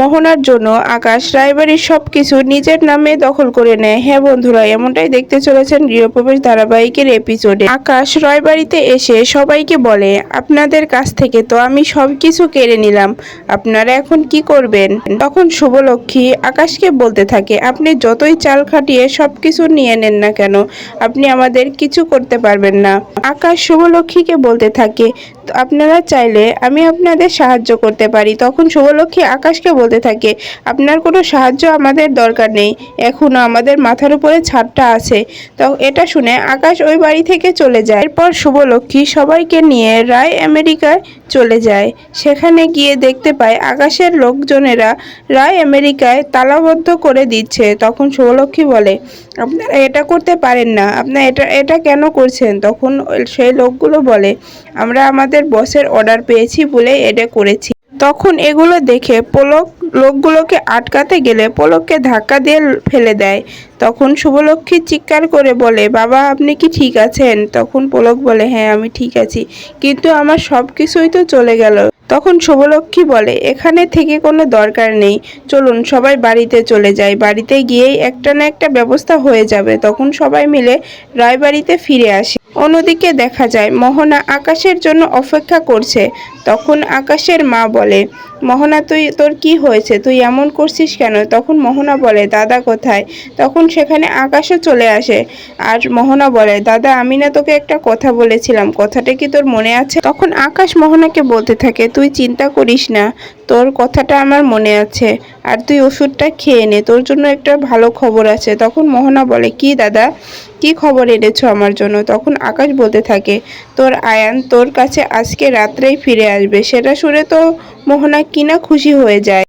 মোহনার জন্য আকাশ, রায়বাড়ির সব কিছু নিজের নামে দখল করে নেয়। হ্যাঁ বন্ধুরা, এমনটাই দেখতে চলেছেন গৃহপ্রবেশ ধারাবাহিকের এপিসোডে আকাশ, রায়বাড়িতে এসে সবাইকে বলে, আপনাদের কাছ থেকে তো আমি সব কিছু কেড়ে নিলাম, আপনারা এখন কি করবেন? তখন শুভলক্ষ্মী আকাশকে বলতে থাকে, আপনি যতই চাল খাটিয়ে সব কিছু নিয়ে নেন না কেন, আপনি আমাদের কিছু করতে পারবেন না। আকাশ শুভলক্ষ্মীকে বলতে থাকে "তো আপনারা চাইলে আমি আপনাদের সাহায্য করতে পারি। তখন শুভলক্ষ্মী আকাশকে বলতে থাকে, আপনার কোনো সাহায্য আমাদের দরকার নেই। এখনও আমাদের মাথার উপরে ছাদটা আছে। তো এটা শুনে আকাশ ওই বাড়ি থেকে চলে যায়। এরপর শুভলক্ষ্মী সবাইকে নিয়ে রায় আমেরিকায় চলে যায়। সেখানে গিয়ে দেখতে পায় আকাশের লোকজনেরা রায় আমেরিকায় তালাবদ্ধ করে দিচ্ছে। তখন শুভলক্ষ্মী বলে, আপনারা এটা করতে পারেন না। আপনারা এটা এটা কেন করছেন? তখন সেই লোকগুলো বলে, আমরা আমাদের বসের অর্ডার পেয়েছি বলে এটা করেছি। তখন এগুলো দেখে পলক লোকগুলোকে আটকাতে গেলে পলককে ধাক্কা দিয়ে ফেলে দেয়। তখন শুভলক্ষ্মী চিৎকার করে বলে, বাবা, আপনি কি ঠিক আছেন? তখন পলক বলে হ্যাঁ আমি ঠিক আছি, কিন্তু আমার সব কিছুই তো চলে গেল। তখন শুভলক্ষ্মী বলে, এখানে থেকে কোনো দরকার নেই, চলুন সবাই বাড়িতে চলে যাই। বাড়িতে গিয়েই একটা না একটা ব্যবস্থা হয়ে যাবে। তখন সবাই মিলে রায়বাড়িতে ফিরে আসে। অন্যদিকে দেখা যায় মোহনা আকাশের জন্য অপেক্ষা করছে। তখন আকাশের মা বলে মোহনা, তুই, তোর কি হয়েছে? তুই এমন করছিস কেন? তখন মোহনা বলে, দাদা কোথায়? তখন সেখানে আকাশও চলে আসে। আর মোহনা বলে, দাদা, আমি না তোকে একটা কথা বলেছিলাম। কথাটা কি তোর মনে আছে? তখন আকাশ মোহনাকে বলতে থাকে, তুই চিন্তা করিস না, তোর কথাটা আমার মনে আছে। আর তুই ওষুধটা খেয়ে নে, তোর জন্য একটা ভালো খবর আছে। তখন মোহনা বলে, কি দাদা? কি খবর এনেছো আমার জন্য? তখন আকাশ বলতে থাকে, তোর আয়ান তোর কাছে আজকে রাত্রেই ফিরে আসবে। সেটা শুনে তো মোহনা কিনা খুশি হয়ে যায়।